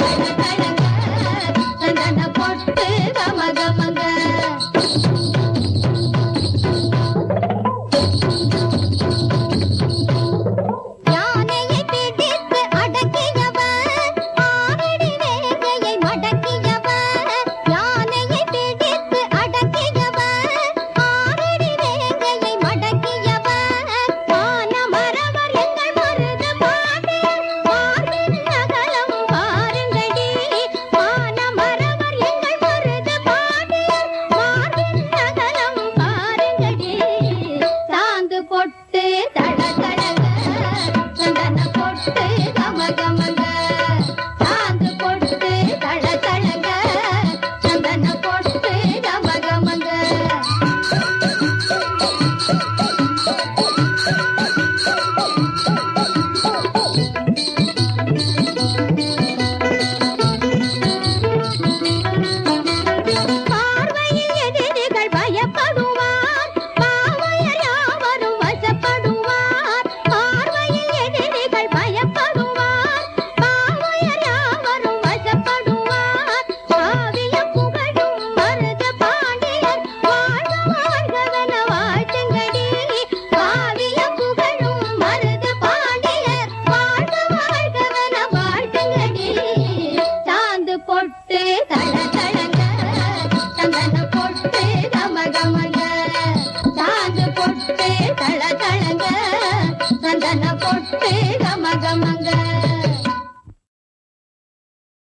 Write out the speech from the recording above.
பொட்டு தள பொட்டு தள தளங்க சந்தன பொட்டு